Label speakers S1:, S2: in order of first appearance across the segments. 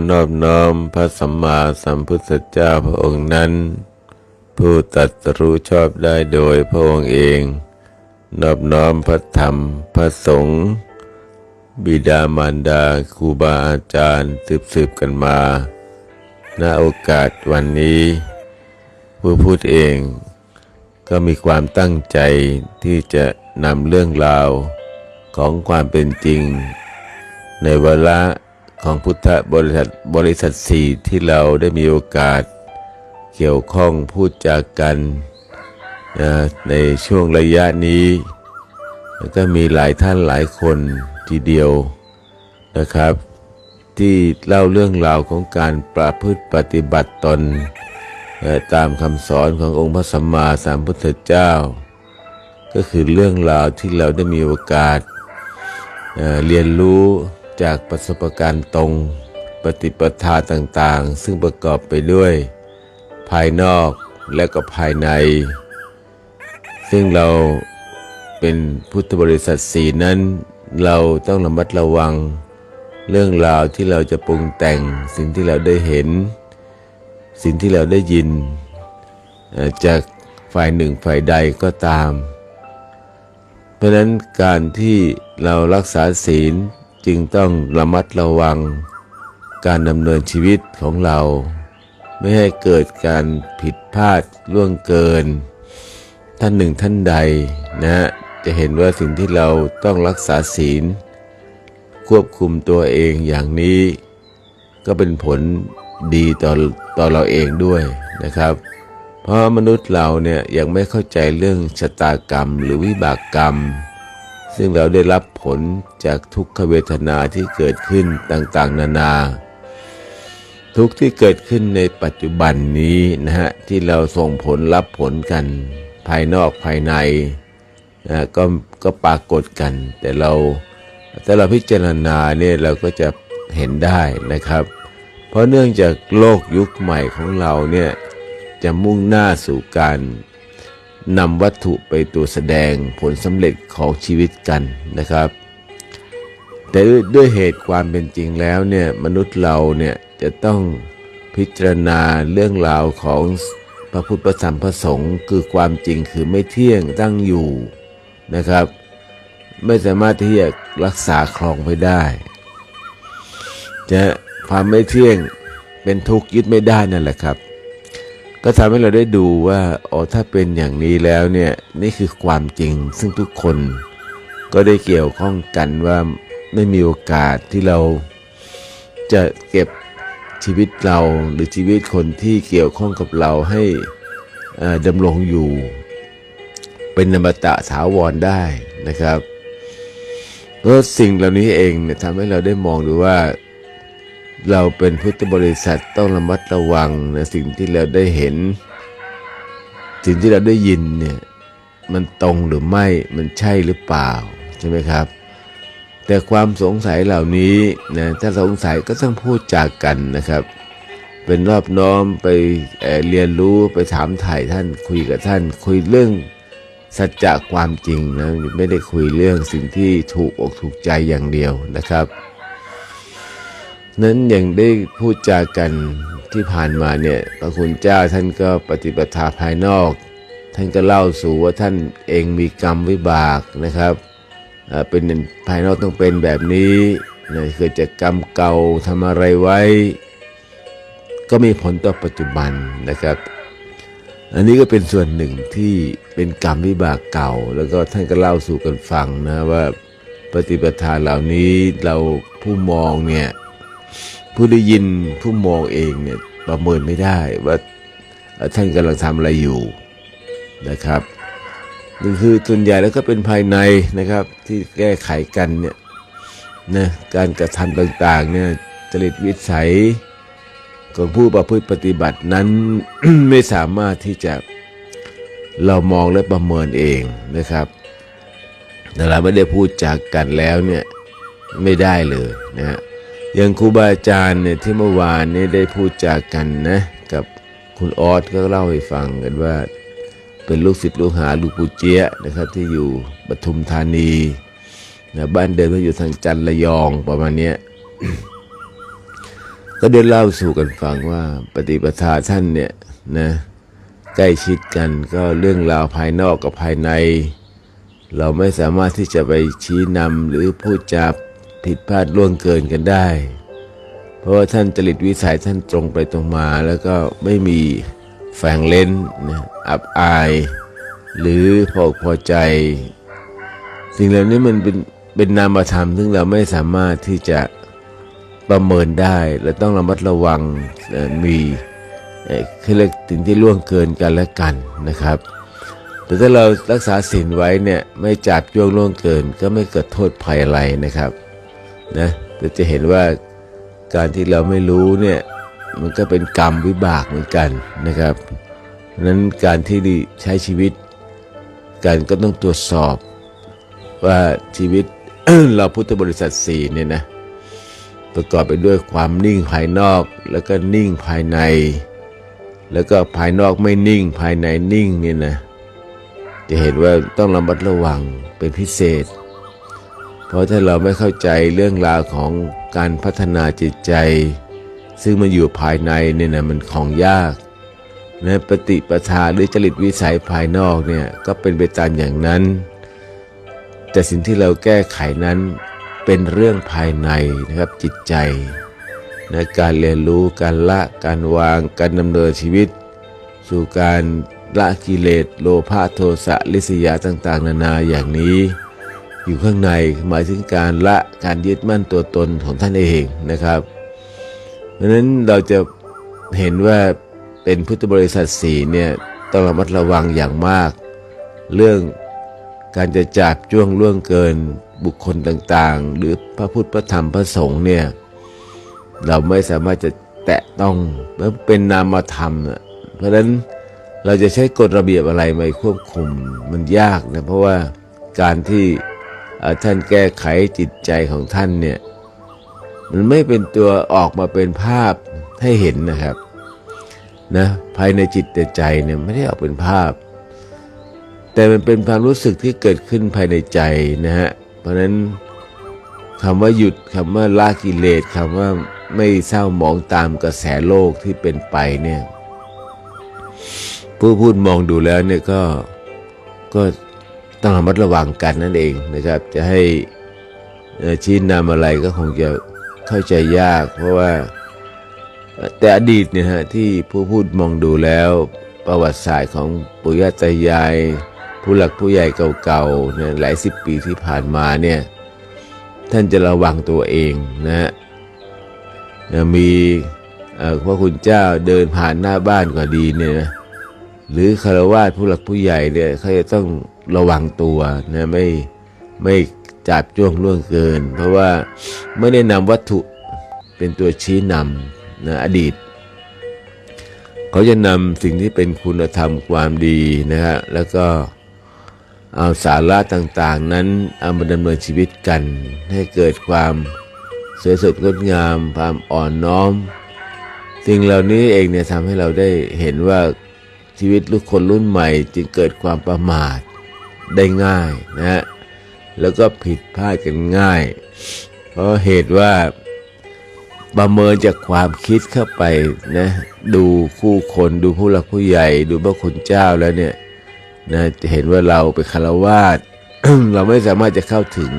S1: ขอนอบน้อมพระสัมมาสัมพุทธเจ้าพระองค์นั้น ผู้ตรัสรู้ชอบได้โดยพระองค์เอง นอบน้อมพระธรรม พระสงฆ์บิดามารดาครูบาอาจารย์สืบสืบๆกันมาณโอกาสวันนี้ ผู้พูดเองก็มีความตั้งใจที่จะนำเรื่องราวของความเป็นจริง ในเวลา ของพุทธบริษัทบริษัทสี่ที่เราได้มีโอกาสเกี่ยวข้องพูดจากกันนะในช่วงระยะนี้ ก็มีหลายท่านหลายคนทีเดียวนะครับ ที่เล่าเรื่องราวของการประพฤติปฏิบัติตนตามคำสอนขององค์พระสัมมาสัมพุทธเจ้า ก็คือเรื่องราวที่เราได้มีโอกาสเรียนรู้ จากประสบการณ์ตรง ปฏิปทาต่างๆ ซึ่งประกอบไปด้วย ภายนอกและก็ภายใน ซึ่งเราเป็นพุทธบริษัทสีนั้น เราต้องระมัดระวัง เรื่องราวที่เราจะปรุงแต่งสิ่งที่เราได้เห็น สิ่งที่เราได้ยิน จากฝ่ายหนึ่งฝ่ายใดก็ตาม เพราะฉะนั้นการที่เรารักษาศีล จึงต้องระมัดระวังการดำเนินชีวิตของเรา ไม่ให้เกิดการผิดพลาดล่วงเกิน ท่านหนึ่งท่านใดนะฮะจะเห็นว่าสิ่งที่เราต้องรักษาศีล ควบคุมตัวเองอย่างนี้ ก็เป็นผลดีต่อต่อเราเองด้วยนะครับ เพราะมนุษย์เราเนี่ยยังไม่เข้าใจเรื่องชะตากรรมหรือวิบากกรรม ซึ่งเราได้รับผลจากทุกขเวทนาที่เกิดขึ้นต่างๆ นานา ทุกที่เกิดขึ้นในปัจจุบันนี้นะฮะที่เราส่งผลรับผลกัน ภายนอกภายในนะก็ก็ปรากฏกัน แต่เราถ้าเราพิจารณาเนี่ยเราก็จะเห็นได้นะครับ เพราะเนื่องจากโลกยุคใหม่ของเราเนี่ยจะมุ่งหน้าสู่การ นำวัตถุไปตัวแสดงผลสำเร็จของชีวิตกันนะครับ แต่ด้วยเหตุความเป็นจริงแล้วเนี่ยมนุษย์เราเนี่ยจะต้องพิจารณาเรื่องราวของพระพุทธพระธรรมพระสงฆ์คือความจริงคือไม่เที่ยงตั้งอยู่นะครับ ไม่สามารถที่จะรักษาครองไว้ได้จะความไม่เที่ยงเป็นทุกข์ยึดไม่ได้นั่นแหละครับ ก็ทำให้เราได้ดูว่าอ๋อถ้าเป็นอย่างนี้แล้วเนี่ยนี่คือความจริง ซึ่งทุกคนก็ได้เกี่ยวข้องกันว่าไม่มีโอกาสที่เราจะเก็บชีวิตเราหรือชีวิตคนที่เกี่ยวข้องกับเราให้อ่อดำรงอยู่ เป็นนมตะถาวรได้นะครับเพราะสิ่งเหล่านี้เองเนี่ยทำให้เราได้มองดูว่า เราเป็นพุทธบริษัทต้องระมัดระวังนะสิ่งที่เราได้เห็น สิ่งที่เราได้ยินเนี่ยมันตรงหรือไม่มันใช่หรือเปล่าใช่ไหมครับ แต่ความสงสัยเหล่านี้นะถ้าสงสัยก็ต้องพูดจากกันนะครับ เป็นรอบน้อมไปเเรียนรู้ไปถามถ่ายท่านคุยกับท่าน คุยเรื่องสัจจะความจริงนะไม่ได้คุยเรื่องสิ่งที่ถูกอกถูกใจอย่างเดียวนะครับ นั้นอย่างได้พูดจากันที่ผ่านมาเนี่ยพระคุณเจ้าท่านก็ปฏิปทาภายนอก ท่านก็เล่าสู่ว่าท่านเองมีกรรมวิบากนะครับเป็นภายนอกต้องเป็นแบบนี้นะเกิดจากกรรมเก่าทำอะไรไว้ ก็มีผลต่อปัจจุบันนะครับ อันนี้ก็เป็นส่วนหนึ่งที่เป็นกรรมวิบากเก่า แล้วก็ท่านก็เล่าสู่กันฟังนะว่าปฏิปทาเหล่านี้เราผู้มองเนี่ย ผู้ได้ยินผู้มองเองเนี่ยประเมินไม่ได้ว่าท่านกำลังทำอะไรอยู่นะครับนี่คือส่วนใหญ่แล้วก็เป็นภายในนะครับ ที่แก้ไขกันเนี่ยนะการกระทำต่างๆเนี่ยจริตวิสัยของผู้ประพฤติปฏิบัตินั้น ไม่สามารถที่จะเรามองและประเมินเองนะครับแต่เราไม่ได้พูดจากกันแล้วเนี่ยไม่ได้เลยนะฮะ อย่างครูบาอาจารย์เนี่ยที่เมื่อวานนี่ยได้พูดจากกันนะกับคุณออสก็เล่าให้ฟังกันว่า เป็นลูกศิษย์ลูกหาลูกปูเจียะนะครับ ที่อยู่ปทุมธานีนะบ้านเดิมก็อยู่ทางจันทร์ระยองประมาณเนี้ยก็ได้เล่าสู่กันฟังว่าปฏิปทาท่านเนี่ยนะใกล้ชิดกันก็เรื่องราวภายนอกกับภายใน เราไม่สามารถที่จะไปชี้นำหรือพูดจา ผิดพลาดล่วงเกินกันได้ เพราะว่าท่านจริตวิสัยท่านตรงไปตรงมาแล้วก็ไม่มีแฝงเล่นนะอับอาย หรือพอพอใจ สิ่งเหล่านี้มันเป็นเป็นนามธรรมซึ่งเราไม่สามารถที่จะประเมินได้และต้องระมัดระวังมีเอ่อคือเรียกถึงที่ล่วงเกินกันและกันนะครับ แต่ถ้าเรารักษาศีลไว้เนี่ยไม่จับย่วงล่วงเกินก็ไม่เกิดโทษภัยอะไรนะครับ นะเราจะเห็นว่าการที่เราไม่รู้เนี่ยมันก็เป็นกรรมวิบากเหมือนกันนะครับนั้นการที่ใช้ชีวิตกันก็ต้องตรวจสอบว่าชีวิตเราพุทธบริษัทสี่เนี่ยนะประกอบไปด้วยความนิ่งภายนอกแล้วก็นิ่งภายใน แล้วก็ภายนอกไม่นิ่งภายในนิ่งเนี่ยนะจะเห็นว่าต้องระมัดระวังเป็นพิเศษ เพราะถ้าเราไม่เข้าใจเรื่องราวของการพัฒนาจิตใจ ซึ่งมันอยู่ภายในเนี่ยนะมันของยากนะปฏิปทาหรือจริตวิสัยภายนอกเนี่ยก็เป็นไปตามอย่างนั้น แต่สิ่งที่เราแก้ไขนั้นเป็นเรื่องภายในนะครับจิตใจนะการเรียนรู้การละการวางการดำเนินชีวิต สู่การละกิเลสโลภะโทสะลิษยาต่าง ๆ นานาอย่างนี้ อยู่ข้างในหมายถึงการละการยึดมั่นตัวตนของท่านเองนะครับ เพราะนั้นเราจะเห็นว่าเป็นพุทธบริษัทสีเนี่ยต้องระมัดระวังอย่างมาก เรื่องการจะจับจ้วงล่วงเกินบุคคลต่างๆ หรือพระพุทธพระธรรมพระสงฆ์เนี่ยเราไม่สามารถจะแตะต้องเพราะเป็นนามธรรมน่ะเพราะฉะนั้นเราจะใช้กฎระเบียบอะไรมาควบคุมมันยากนะเพราะว่าการที่ ท่านแก้ไขจิตใจของท่านเนี่ยมันไม่เป็นตัวออกมาเป็นภาพให้เห็นนะครับนะภายในจิตใจเนี่ยไม่ได้ออกเป็นภาพ แต่มันเป็นความรู้สึกที่เกิดขึ้นภายในใจนะฮะเพราะฉะนั้นคำว่าหยุดคำว่าละกิเลสคำว่าไม่เศร้าหมองตามกระแสโลกที่เป็นไปเนี่ยผู้พูดมองดูแล้วเนี่ยก็ก็ ต้องระมัดระวังกันนั่นเองนะครับ จะให้ชี้นำอะไรก็คงจะเข้าใจยาก เพราะว่าแต่อดีตเนี่ยฮะที่ผู้พูดมองดูแล้วประวัติศาสตร์ของปู่ย่าตายาย ผู้หลักผู้ใหญ่เก่าๆเนี่ยหลายสิบปีที่ผ่านมาเนี่ยท่านจะระวังตัวเองนะฮะมีเอ่อพระคุณเจ้าเดินผ่านหน้าบ้านก็ดีเนี่ยนะหรือคารวะผู้หลักผู้ใหญ่เนี่ยเขาจะต้อง ระวังตัวนะไม่ไม่จับจ้วงล่วงเกิน เพราะว่าไม่ได้นำวัตถุเป็นตัวชี้นำนะอดีต เขาจะนำสิ่งที่เป็นคุณธรรมความดีนะฮะแล้วก็เอาสาระต่างๆ นั้นเอามาดำเนินชีวิตกัน ให้เกิดความสวยสดงดงาม ความอ่อนน้อม สิ่งเหล่านี้เองเนี่ยทำให้เราได้เห็นว่าชีวิตลูกคนรุ่นใหม่จึงเกิดความประมาท ได้ง่ายนะฮะแล้วก็ผิดพลาดกันง่าย เพราะเหตุว่าประเมินจากความคิดเข้าไปนะดูคู่คนดูผู้หลักผู้ใหญ่ ดูพระคุณเจ้าแล้วเนี่ยนะจะเห็นว่าเราเป็นคารวาสเราไม่สามารถจะเข้าถึง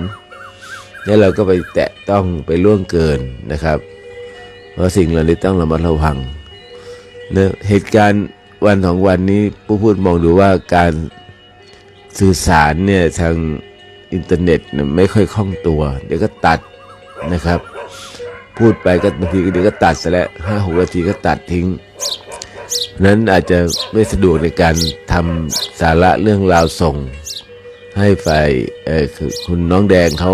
S1: แล้วเราก็ไปแตะต้องไปล่วงเกินนะครับ เพราะสิ่งเหล่านี้ต้องระมัดระวังนะเหตุการณ์วันของวันนี้ผู้พูดมองดูว่าการ สื่อสารเนี่ยทางอินเทอร์เน็ตไม่ค่อยคล่องตัว เดี๋ยวก็ตัดนะครับ พูดไปก็บางทีเดี๋ยวก็ตัดซะแล้วห้าหกนาทีก็ตัดทิ้ง นั้นอาจจะไม่สะดวกในการทำสาระเรื่องราวส่ง ให้ฝ่ายคือคุณน้องแดงเขา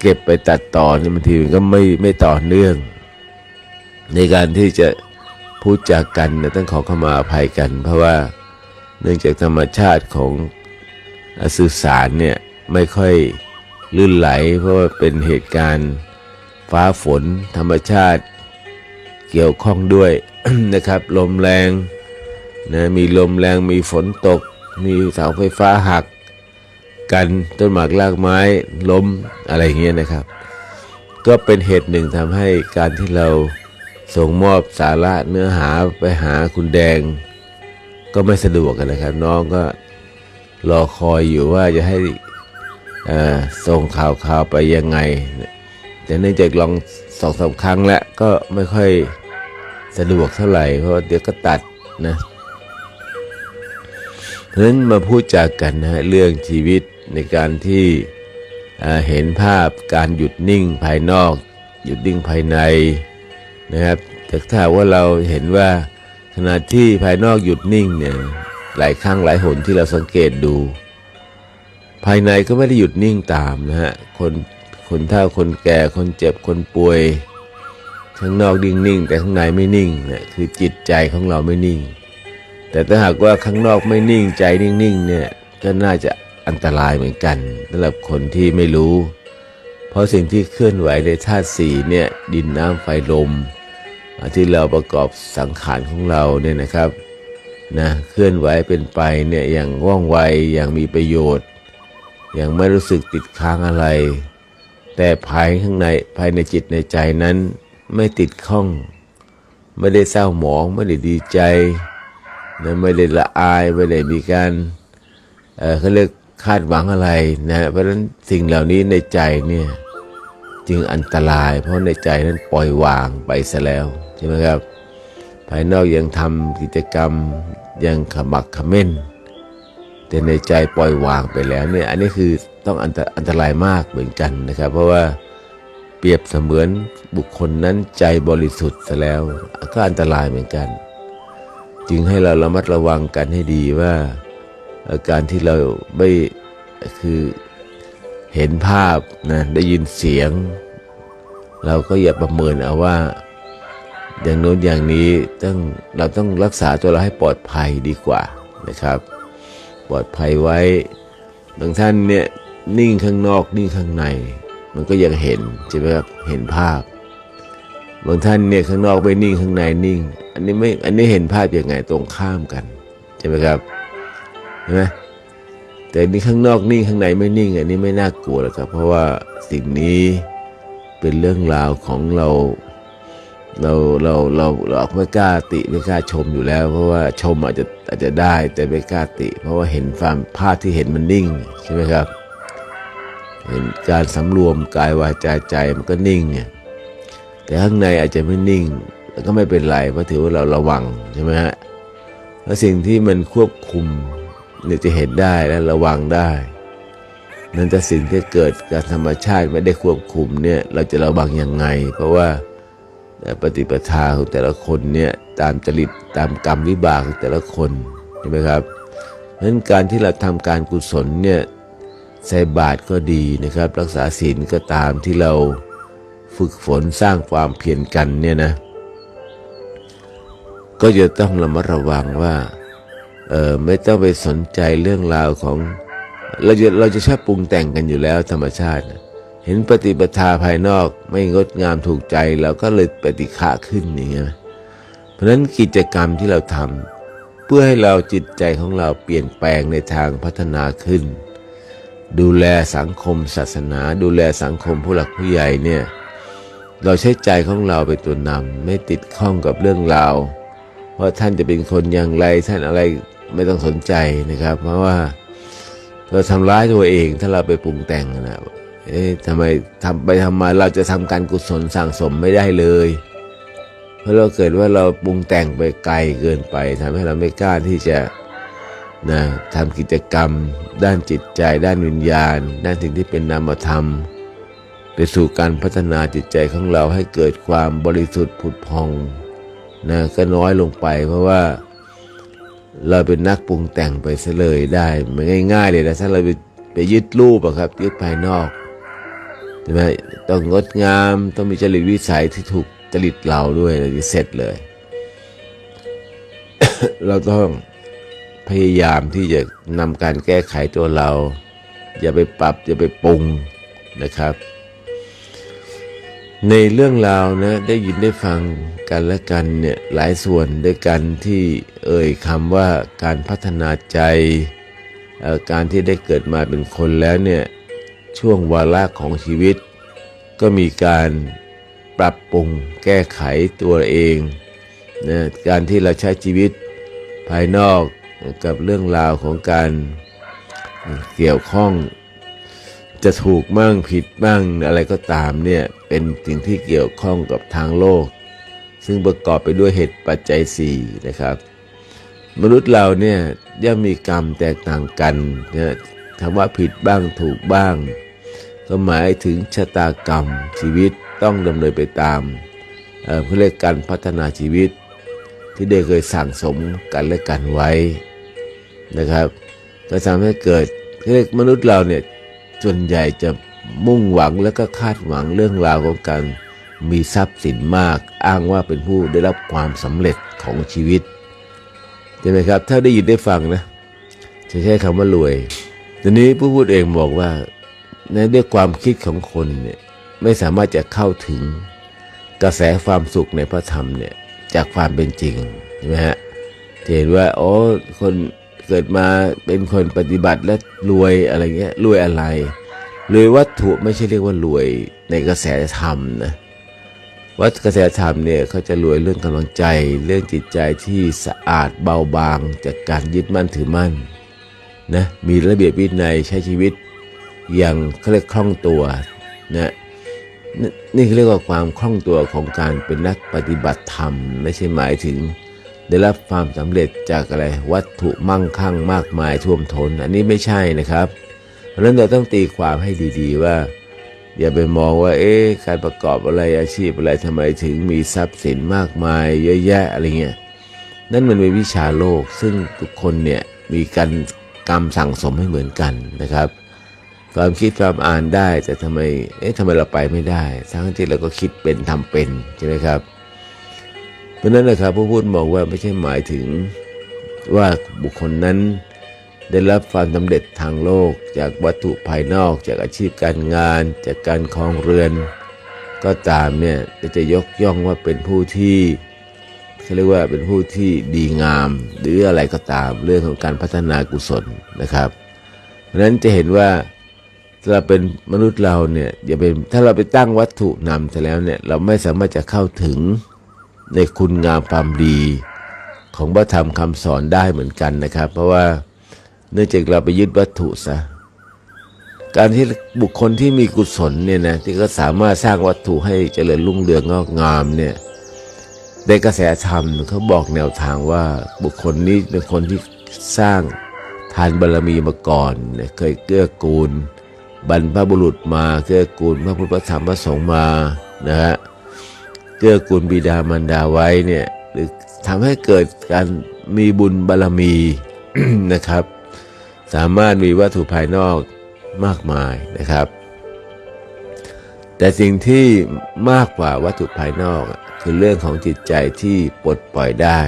S1: เก็บไปตัดต่อนี่บางทีมันก็ไม่ไม่ต่อเนื่อง ในการที่จะพูดจากกันต้องขอเข้ามาอภัยกัน เพราะว่า นื่องจากธรรมชาติของสื่อสารเนี่ยไม่ค่อยลื่นไหล เพราะว่าเป็นเหตุการณ์ฟ้าฝนธรรมชาติเกี่ยวข้องด้วยนะครับ ลมแรงนะมีลมแรงมีฝนตก มีเสาไฟฟ้าหัก กันต้นหมากรากไม้ล้มอะไรเงี้ยนะครับ ก็เป็นเหตุหนึ่งทำให้การที่เราส่งมอบสาระเนื้อหาไปหาคุณแดง ก็ไม่สะดวกกันนะครับ น้องก็รอคอยอยู่ว่าจะให้อ่อส่งข่าวข่าวไปยังไง แต่เนื่องจากลองสองสาครั้งแล้วก็ไม่ค่อยสะดวกเท่าไหร่ เพราะเดี๋ยวก็ตัดนะเพราะฉะนั้นมาพูดจากกันนะฮะเรื่องชีวิตในการที่เอ่อเห็นภาพการหยุดนิ่งภายนอก หยุดนิ่งภายในนะครับแต่ถ้าว่าเราเห็นว่า ขณะที่ภายนอกหยุดนิ่งเนี่ยหลายครั้งหลายหนที่เราสังเกตดู ภายในก็ไม่ได้หยุดนิ่งตามนะฮะคนคนเฒ่าคนแก่คนเจ็บคนป่วยข้างนอกนิ่งนิ่งแต่ข้างในไม่นิ่งเนี่ยคือจิตใจของเราไม่นิ่ง แต่ถ้าหากว่าข้างนอกไม่นิ่งใจนิ่งๆเนี่ยก็น่าจะอันตรายเหมือนกันสำหรับคนที่ไม่รู้ เพราะสิ่งที่เคลื่อนไหวในธาตุสี่เนี่ยดินน้ำไฟลม ที่เราประกอบสังขารของเราเนี่ยนะครับนะเคลื่อนไหวเป็นไปเนี่ยอย่างว่องไวอย่างมีประโยชน์ อย่างไม่รู้สึกติดค้างอะไร แต่ภายข้างในภายในจิตในใจนั้นไม่ติดข้อง ไม่ได้เศร้าหมอง ไม่ได้ดีใจนะไม่ได้ละอายไม่ได้มีการเอ่อเขาเรียกคาดหวังอะไรนะเพราะฉะนั้นสิ่งเหล่านี้ในใจเนี่ย จึงอันตราย เพราะในใจนั้นปล่อยวางไปซะแล้วใช่ไหมครับ ภายนอกยังทำกิจกรรมยังขมักขม้น แต่ในใจปล่อยวางไปแล้วเนี่ยอันนี้คือต้องอันตอันตรายมากเหมือนกันนะครับ เพราะว่าเปรียบเสมือนบุคคลนั้นใจบริสุทธิ์ซะแล้วก็อันตรายเหมือนกัน จึงให้เราระมัดระวังกันให้ดีว่า การที่เราไม่คือ เห็นภาพนะได้ยินเสียง เราก็อย่าประเมินเอาว่า อย่างโน้นอย่างนี้ต้องเราต้องรักษาตัวเราให้ปลอดภัยดีกว่านะครับ ปลอดภัยไว้บางท่านเนี่ยนิ่งข้างนอกนิ่งข้างใน มันก็ยังเห็นใช่ไหมครับเห็นภาพบางท่านเนี่ยข้างนอกไม่นิ่งข้างในนิ่ง อันนี้ไม่อันนี้เห็นภาพยังไงตรงข้ามกันใช่ไหมครับเห็นไหม แต่นี่ข้างนอกนิ่งข้างในไม่นิ่งอันนี้ไม่น่ากลัวหรอกครับ เพราะว่าสิ่งนี้เป็นเรื่องราวของเราเราเราเราเราไม่กล้าติไม่กล้าชมอยู่แล้ว เพราะว่าชมอาจจะอาจจะได้แต่ไม่กล้าติ เพราะว่าเห็นความภาพที่เห็นมันนิ่งใช่ไหมครับ เห็นการสำรวมกายวาจาใจมันก็นิ่งเนี่ยแต่ข้างในอาจจะไม่นิ่งแล้วก็ไม่เป็นไรเพราะถือว่าเราระวังใช่ไหมฮะแล้วสิ่งที่มันควบคุม เนี่ยจะเห็นได้และระวังได้ นั่นแต่สิ่งที่เกิดการธรรมชาติไม่ได้ควบคุมเนี่ยเราจะระวังยังไง เพราะว่าปฏิปทาของแต่ละคนเนี่ยตามจริตตามกรรมวิบากของแต่ละคนใช่ไหมครับเพราะฉะนั้นการที่เราทำการกุศลเนี่ยใส่บาตรก็ดีนะครับ รักษาศีลก็ตามที่เราฝึกฝนสร้างความเพียรกันเนี่ยนะก็จะต้องระมัดระวังว่า เออไม่ต้องไปสนใจเรื่องราวของเราจะเราจะชอบปรุงแต่งกันอยู่แล้วธรรมชาตินะเห็นปฏิปทาภายนอกไม่งดงามถูกใจเราก็เลยปฏิฆะขึ้นอย่างเงี้ยเพราะฉะนั้นกิจกรรมที่เราทำเพื่อให้เราจิตใจของเราเปลี่ยนแปลงในทางพัฒนาขึ้น ดูแลสังคมศาสนา ดูแลสังคมผู้หลักผู้ใหญ่เนี่ยเราใช้ใจของเราเป็นตัวนำไม่ติดข้องกับเรื่องราวว่าท่านจะเป็นคนอย่างไรท่านอะไร ไม่ต้องสนใจนะครับ เพราะว่าเราทำร้ายตัวเองถ้าเราไปปรุงแต่งนะเอ๊ะทำไมทำไปทำมาเราจะทำการกุศลสั่งสมไม่ได้เลย เพราะเราเกิดว่าเราปรุงแต่งไปไกลเกินไปทำให้เราไม่กล้าที่จะนะทำกิจกรรม ด้านจิตใจ ด้านวิญญาณ ด้านสิ่งที่เป็นนามธรรม ไปสู่การพัฒนาจิตใจของเราให้เกิดความบริสุทธิ์ผุดพองนะก็น้อยลงไปเพราะว่า เราเป็นนักปรุงแต่งไปซะเลยได้มันง่าย ๆ เลยนะถ้าเราไปไปยึดรูปอะครับ ยึดภายนอกใช่ไหมต้องงดงามต้องมีจริตวิสัยที่ถูกจริตเราด้วยเราจะเสร็จเลย เราต้องพยายามที่จะนำการแก้ไขตัวเรา อย่าไปปรับอย่าไปปรุงนะครับ ในเรื่องราวนะได้ยินได้ฟังกันและกันเนี่ยหลายส่วนด้วยกันที่เอ่ยคำว่าการพัฒนาใจ การที่ได้เกิดมาเป็นคนแล้วเนี่ยช่วงวาระของชีวิต ก็มีการปรับปรุงแก้ไขตัวเองนะการที่เราใช้ชีวิตภายนอกกับเรื่องราวของการเกี่ยวข้อง จะถูกมั่งผิดมั่งอะไรก็ตามเนี่ยเป็นสิ่งที่เกี่ยวข้องกับทางโลก ซึ่งประกอบไปด้วยเหตุปัจจัยสี่นะครับ มนุษย์เราเนี่ยย่อมมีกรรมแตกต่างกันนะคำว่าผิดบ้างถูกบ้าง ก็หมายถึงชะตากรรมชีวิตต้องดำเนินไปตามเอ่อเพื่อเรียกการพัฒนาชีวิต ที่ได้เคยสั่งสมกันและกันไว้นะครับ ก็ทำให้เกิดเรียกมนุษย์เราเนี่ย ส่วนใหญ่จะมุ่งหวังและก็คาดหวังเรื่องราวของการมีทรัพย์สินมาก อ้างว่าเป็นผู้ได้รับความสำเร็จของชีวิตใช่ไหมครับ ถ้าได้ยินได้ฟังนะจะใช้คำว่ารวยทีนี้ผู้พูดเองบอกว่าในด้วยความคิดของคนเนี่ยไม่สามารถจะเข้าถึงกระแสความสุขในพระธรรมเนี่ยจากความเป็นจริงใช่ไหมฮะจะเห็นว่าโอ้คน เกิดมาเป็นคนปฏิบัติและรวยอะไรเงี้ยรวยอะไรรวยวัตถุไม่ใช่เรียกว่ารวยในกระแสธรรมนะวัดกระแสธรรมเนี่ยเขาจะรวยเรื่องกำลังใจ เรื่องจิตใจที่สะอาดเบาบางจากการยึดมั่นถือมั่นนะมีระเบียบวินัยใช้ชีวิตอย่างเขาเรียกคล่องตัวนะนี่เขาเรียกว่าความคล่องตัวของการเป็นนักปฏิบัติธรรม ไม่ใช่หมายถึง ได้รับความสำเร็จจากอะไรวัตถุมั่งคั่งมากมายท่วมทนอันนี้ไม่ใช่นะครับ เพราะฉะนั้นเราต้องตีความให้ดีๆว่า อย่าไปมองว่า เอ๊ะการประกอบอะไรอาชีพอะไรทำไมถึงมีทรัพย์สินมากมาย เยอะแยะอะไรเงี้ยนั่นมันเป็นวิชาโลกซึ่งทุกคนเนี่ยมีการกรรมสั่งสมให้เหมือนกันนะครับความคิดความอ่านได้แต่ทำไมเอ๊ะทำไมเราไปไม่ได้ทั้งที่เราก็คิดเป็นทำเป็นใช่ไหมครับ ราะนั้นนะครับผู้พูดมองว่าไม่ใช่หมายถึงว่าบุคคลนั้นได้รับความสำเร็จทางโลก จากวัตถุภายนอก จากอาชีพการงาน จากการครองเรือน ก็ตามเนี่ยจะยกย่องว่าเป็นผู้ที่เขาเรียกว่าเป็นผู้ที่ดีงาม หรืออะไรก็ตามเรื่องของการพัฒนากุศลนะครับ เพราะนั้นจะเห็นว่าถ้าเราเป็นมนุษย์เราเนี่ยอย่าเป็นถ้าเราไปตั้งวัตถุนำเสแล้วเนี่ยเราไม่สามารถจะเข้าถึง ในคุณงามความดีของพระธรรมคำสอนได้เหมือนกันนะครับ เพราะว่าเนื่องจากเราไปยึดวัตถุซะการที่บุคคลที่มีกุศลเนี่ยนะที่ก็สามารถสร้างวัตถุให้เจริญรุ่งเรืองงอกงามเนี่ยในกระแสธรรมเขาบอกแนวทางว่าบุคคลนี้เป็นคนที่สร้างทานบารรมีมาก่อนเนเคยเกื้อกูล บรรพบุรุษมาเกื้อกูลพระพุทธธรรมพระสงฆ์มานะฮะ เกื้อกูลบิดามารดาไว้เนี่ยหรือทำให้เกิดการมีบุญบารรมีนะครับ สามารถมีวัตถุภายนอกมากมายนะครับ แต่สิ่งที่มากกว่าวัตถุภายนอกคือเรื่องของจิตใจที่ปลดปล่อยได้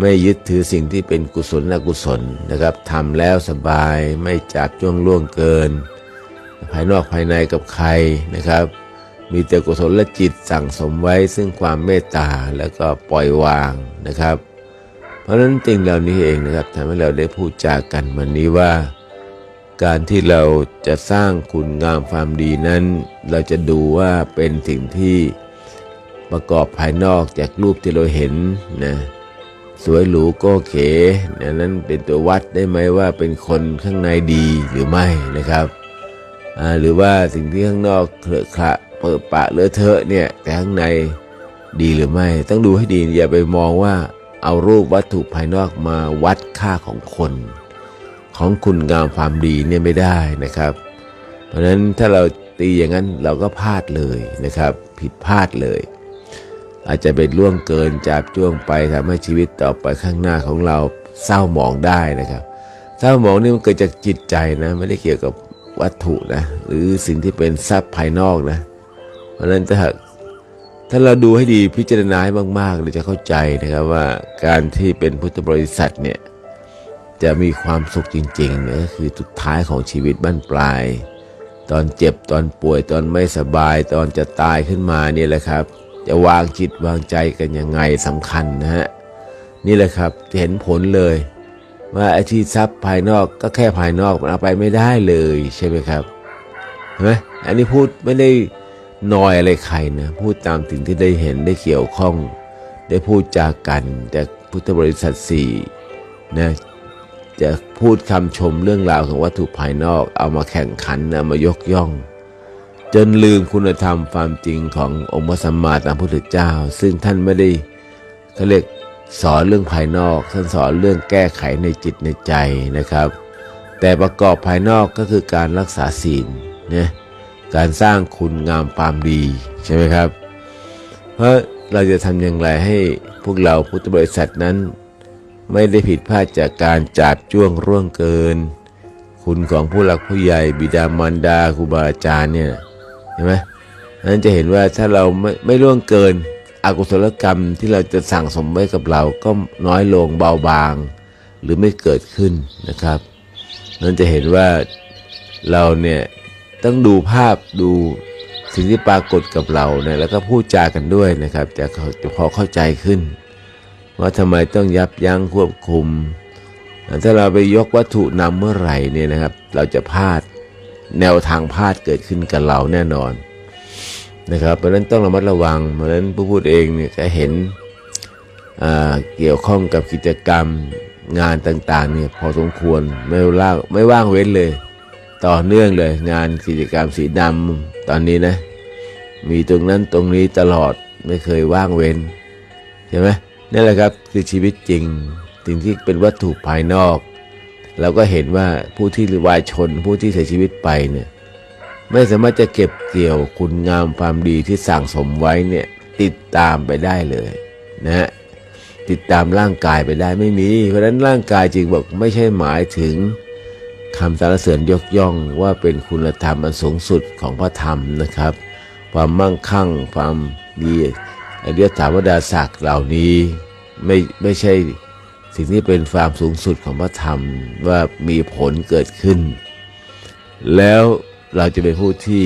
S1: ไม่ยึดถือสิ่งที่เป็นกุศลอกุศลนะครับทำแล้วสบายไม่จับจ้วงล่วงเกิน ภายนอกภายในกับใครนะครับ มีแต่กุศลและจิตสั่งสมไว้ซึ่งความเมตตาแล้วก็ปล่อยวางนะครับ เพราะฉะนั้นสิ่งเหล่านี้เองนะครับทำให้เราได้พูดจากันวันนี้ว่า การที่เราจะสร้างคุณงามความดีนั้น เราจะดูว่าเป็นสิ่งที่ประกอบภายนอกจากรูปที่เราเห็นนะสวยหรูก็เก๋นะนั้นเป็นตัววัดได้ไหมว่าเป็นคนข้างในดีหรือไม่นะครับหรือว่าสิ่งที่ข้างนอกเคลอะขระ เปิดปะเลอะเทอะเนี่ยแต่ข้างในดีหรือไม่ ต้องดูให้ดีอย่าไปมองว่าเอารูปวัตถุภายนอกมาวัดค่าของคน ของคุณงามความดีเนี่ยไม่ได้นะครับ เพราะฉะนั้นถ้าเราตีอย่างนั้นเราก็พลาดเลยนะครับ ผิดพลาดเลย อาจจะเป็นล่วงเกินจับจ้วงไปทำให้ชีวิตต่อไปข้างหน้าของเราเศร้าหมองได้นะครับเศร้าหมองนี่มันเกิดจากจิตใจนะไม่ได้เกี่ยวกับวัตถุนะหรือสิ่งที่เป็นทรัพย์ภายนอกนะ ราะฉะนั้นถ้าถ้าเราดูให้ดีพิจารณาให้มากๆเราจะเข้าใจนะครับว่าการที่เป็นพุทธบริษัทเนี่ยจะมีความสุขจริงๆเนี่ยก็คือสุดท้ายของชีวิตบั้นปลาย ตอนเจ็บตอนป่วยตอนไม่สบาย ตอนจะตายขึ้นมาเนี่ยแหละครับ จะวางจิตวางใจกันยังไงสำคัญนะฮะนี่แหละครับเห็นผลเลย ว่าไอ้ที่ทรัพย์ภายนอกก็แค่ภายนอกมันเอาไปไม่ได้เลยใช่ไหมครับเห็นไหมอันนี้พูดไม่ได้ นอยอะไรใครนะพูดตามสิ่งที่ได้เห็นได้เกี่ยวข้อง ได้พูดจากันจากพุทธบริษัทสี่นะจะพูดคำชมเรื่องราวของวัตถุภายนอก เอามาแข่งขันเอามายกย่อง จนลืมคุณธรรมความจริงขององค์พระสัมมาสัมพุทธเจ้า ซึ่งท่านไม่ได้เขาเรียกสอนเรื่องภายนอก ท่านสอนเรื่องแก้ไขในจิตในใจนะครับ แต่ประกอบภายนอกก็คือการรักษาศีลนะ การสร้างคุณงามความดีใช่ไหมครับ เพราะเราจะทำอย่างไรให้พวกเราพุทธบริษัทนั้น ไม่ได้ผิดพลาดจากการจับจ้วงร่วงเกิน คุณของผู้หลักผู้ใหญ่บิดามารดาครูบาอาจารย์เนี่ยเห็นไหมนั้นจะเห็นว่าถ้าเราไม่ไม่ล่วงเกินอกุศลกรรมที่เราจะสั่งสมไว้กับเราก็น้อยลงเบาบาง หรือไม่เกิดขึ้นนะครับ นั้นจะเห็นว่าเราเนี่ย ต้องดูภาพดูสิ่งที่ปรากฏกับเราเนี่ยแล้วก็พูดจากันด้วยนะครับจะจะพอเข้าใจขึ้น ว่าทำไมต้องยับยั้งควบคุม ถ้าเราไปยกวัตถุนำเมื่อไหร่เนี่ยนะครับ เราจะพลาดแนวทางพลาดเกิดขึ้นกับเราแน่นอนนะครับ เพราะนั้นต้องระมัดระวัง เพราะนั้นผู้พูดเองเนี่ยจะเห็นเกี่ยวข้องกับกิจกรรมงานต่างๆเนี่ยพอสมควรไม่ล่างไม่ว่างเว้นเลย ต่อเนื่องเลย งานกิจกรรมสีดำตอนนี้นะ มีตรงนั้นตรงนี้ตลอดไม่เคยว่างเว้นใช่ไหมนั่แหละครับคือชีวิตจริงสิ่งที่เป็นวัตถุภายนอกเราก็เห็นว่าผู้ที่วายชนผู้ที่เสียชีวิตไปเนี่ยไม่สามารถจะเก็บเกี่ยวคุณงามความดีที่สั่งสมไว้เนี่ยติดตามไปได้เลยนะฮะติดตามร่างกายไปได้ไม่มี เพราะฉะนั้นร่างกายจึงบอกไม่ใช่หมายถึง คำสรรเสริญยกย่องว่าเป็นคุณธรรมอันสูงสุดของพระธรรมนะครับ ความมั่งคั่งความดีอริยถาวดาศักดิ์เหล่านี้ไม่ไม่ใช่สิ่งที่เป็นความสูงสุดของพระธรรมว่ามีผลเกิดขึ้น แล้วเราจะเป็นผู้ที่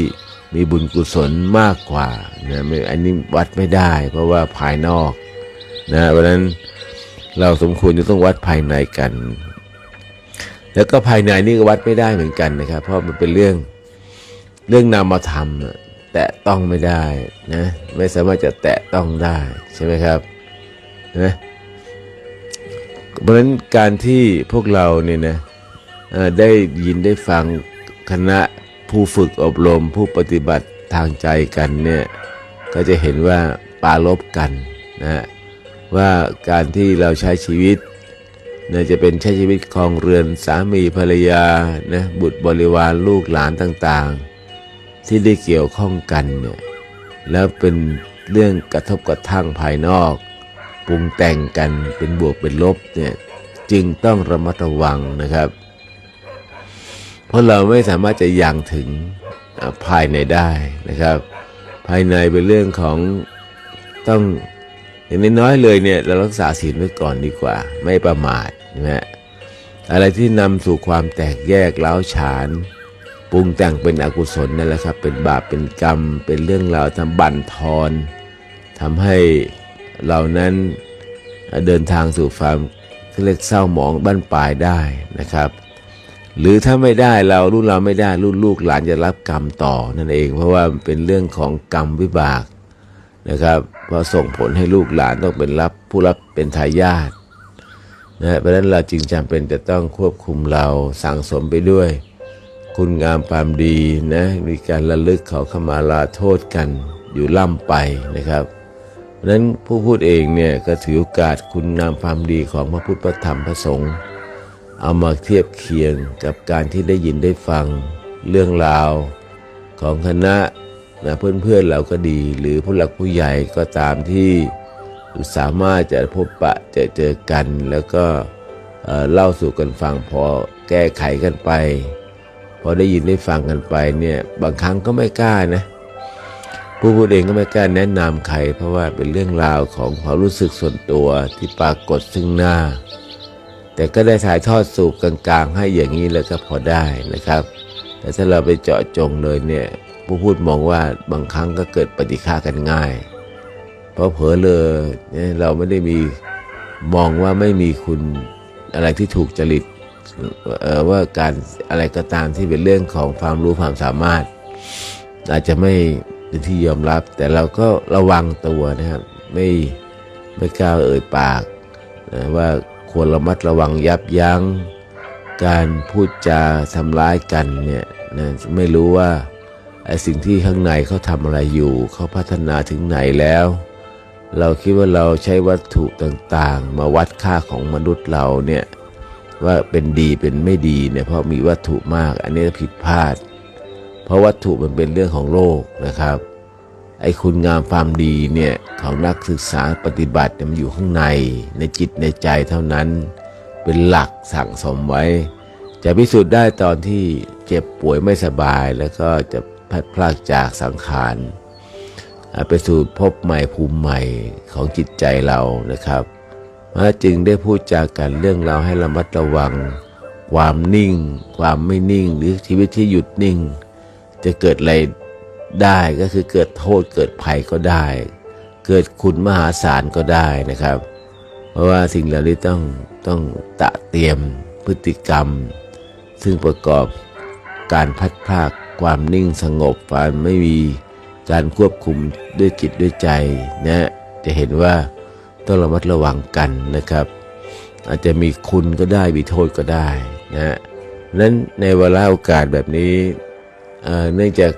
S1: มีบุญกุศลมากกว่านะไม่อันนี้วัดไม่ได้ เพราะว่าภายนอกนะเพราะนั้นเราสมควรจะต้องวัดภายในกัน แล้วก็ภายในนี่ก็วัดไม่ได้เหมือนกันนะครับ เพราะมันเป็นเรื่องเรื่องนามธรรมแตะต้องไม่ได้นะไม่สามารถจะแตะต้องได้ใช่ไหมครับนะเพราะฉะนั้นการที่พวกเราเนี่ยนะได้ยินได้ฟังคณะผู้ฝึกอบรมผู้ปฏิบัติทางใจกันเนี่ยก็จะเห็นว่าปราลบกันนะว่าการที่เราใช้ชีวิต นะจะเป็นใช้ชีวิตครองเรือนสามีภรรยานะบุตรบริวารลูกหลานต่างๆ ที่ได้เกี่ยวข้องกันเนี่ยแล้วเป็นเรื่องกระทบกระทั่งภายนอก ปรุงแต่งกันเป็นบวกเป็นลบเนี่ยจึงต้องระมัดระวังนะครับ เพราะเราไม่สามารถจะยังถึงภายในได้นะครับ ภายในเป็นเรื่องของต้องอย่างน้อยๆเลยเนี่ยเรารักษาศีลไว้ก่อนดีกว่า ไม่ประมาท นะฮะอะไรที่นำสู่ความแตกแยกเล้าฉาน ปรุงแต่งเป็นอกุศลนั่นแหละครับ เป็นบาปเป็นกรรม เป็นเรื่องราวทำบั่นทอนทำให้เรานั้นเดินทางสู่ความเรียกเศร้าหมองบั้นปลายได้นะครับ หรือถ้าไม่ได้เรารุ่นเราไม่ได้รุ่นลูกหลานจะรับกรรมต่อนั่นเอง เพราะว่าเป็นเรื่องของกรรมวิบากนะครับเพราะส่งผลให้ลูกหลานต้องเป็นรับผู้รับเป็นทายาท นะเพราะฉะนั้นเราจึงจำเป็นจะต้องควบคุมเราสั่งสมไปด้วย คุณงามความดีนะมีการระลึกเขาขมาลาโทษกันอยู่ล่ำไปนะครับเพราะฉะนั้นผู้พูดเองเนี่ยก็ถือโอกาสคุณงามความดีของพระพุทธพระธรรมพระสงฆ์เอามาเทียบเคียงกับการที่ได้ยินได้ฟังเรื่องราวของคณะนะเพื่อนๆเราก็ดี หรือผู้หลักผู้ใหญ่ก็ตามที่ สามารถจะพบปะเจอเจอกัน แล้วก็เล่าสู่กันฟังพอแก้ไขกันไป พอได้ยินได้ฟังกันไปเนี่ยบางครั้งก็ไม่กล้านะผู้พูดเองก็ไม่กล้าแนะนำใคร เพราะว่าเป็นเรื่องราวของความรู้สึกส่วนตัวที่ปรากฏซึ่งหน้า แต่ก็ได้ถ่ายทอดสู่กลางๆ ให้อย่างนี้แล้วก็พอได้นะครับ แต่ถ้าเราไปเจาะจงเลยเนี่ยผู้พูดมองว่าบางครั้งก็เกิดปฏิฆากันง่าย เพราะเผลอเลยเนี่ยเราไม่ได้มีมองว่าไม่มีคุณอะไรที่ถูกจริตว่าการอะไรก็ตามที่เป็นเรื่องของความรู้ความสามารถ อาจจะไม่เป็นที่ยอมรับ แต่เราก็ระวังตัวนะครับ ไม่ไม่กล้าเอ่ยปากนะว่าควรระมัดระวังยับยั้งการพูดจาทำร้ายกันเนี่ยนะไม่รู้ว่าไอ้สิ่งที่ข้างในเขาทำอะไรอยู่ เขาพัฒนาถึงไหนแล้ว เราคิดว่าเราใช้วัตถุต่างๆ มาวัดค่าของมนุษย์เราเนี่ยว่าเป็นดีเป็นไม่ดีเนี่ยเพราะมีวัตถุมาก อันนี้ผิดพลาด เพราะวัตถุมันเป็นเรื่องของโลกนะครับไอ้คุณงามความดีเนี่ยของนักศึกษาปฏิบัติเนี่ยมันอยู่ข้างในในจิตในใจเท่านั้น เป็นหลักสั่งสมไว้ จะพิสูจน์ได้ตอนที่เจ็บป่วยไม่สบายแล้วก็จะพลัดพรากจากสังขาร ไปสู่พบใหม่ภูมิใหม่ของจิตใจเรานะครับพราะจึงได้พูดจากกันเรื่องเราให้ระมัดระวัง ความนิ่ง ความไม่นิ่ง หรือชีวิตที่หยุดนิ่ง จะเกิดอะไรได้ก็คือเกิดโทษเกิดภัยก็ได้ เกิดคุณมหาศาลก็ได้นะครับ เพราะว่าสิ่งเหล่านี้ต้องต้องตะเตรียมพฤติกรรม ซึ่งประกอบการพัดพรากความนิ่งสงบความไม่มี การควบคุมด้วยจิตด้วยใจนะจะเห็นว่าต้องระมัดระวังกันนะครับ อาจจะมีคุณก็ได้มีโทษก็ได้นะนั้นในเวลาโอกาสแบบนี้เนื่องจาก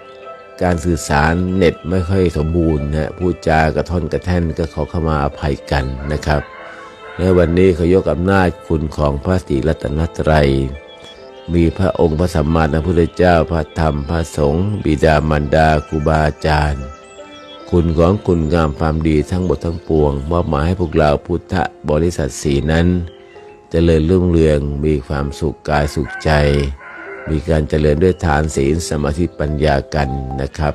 S1: การสื่อสารเน็ตไม่ค่อยสมบูรณ์นะพูดจากระท่อนกระแท่นก็ขอเข้ามาอภัยกันนะครับในวันนี้เขายกอำนาจคุณของพระศรีรัตนตรัย มีพระองค์พระสัมมาสัมพุทธเจ้าพระธรรมพระสงฆ์บิดามารดาครูบาอาจารย์ คุณของคุณงามความดีทั้งหมดทั้งปวงมอบหมายให้พวกเราพุทธบริษัทสีนั้นจเจริญรุ่งเรืองมีความสุขกายสุขใจ มีการเจริญด้วยทานศีลสมาธิปัญญากันนะครับ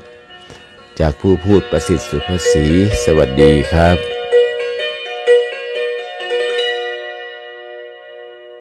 S1: จากผู้พูดประสิทธิ์สุภาษีสวัสดีครับ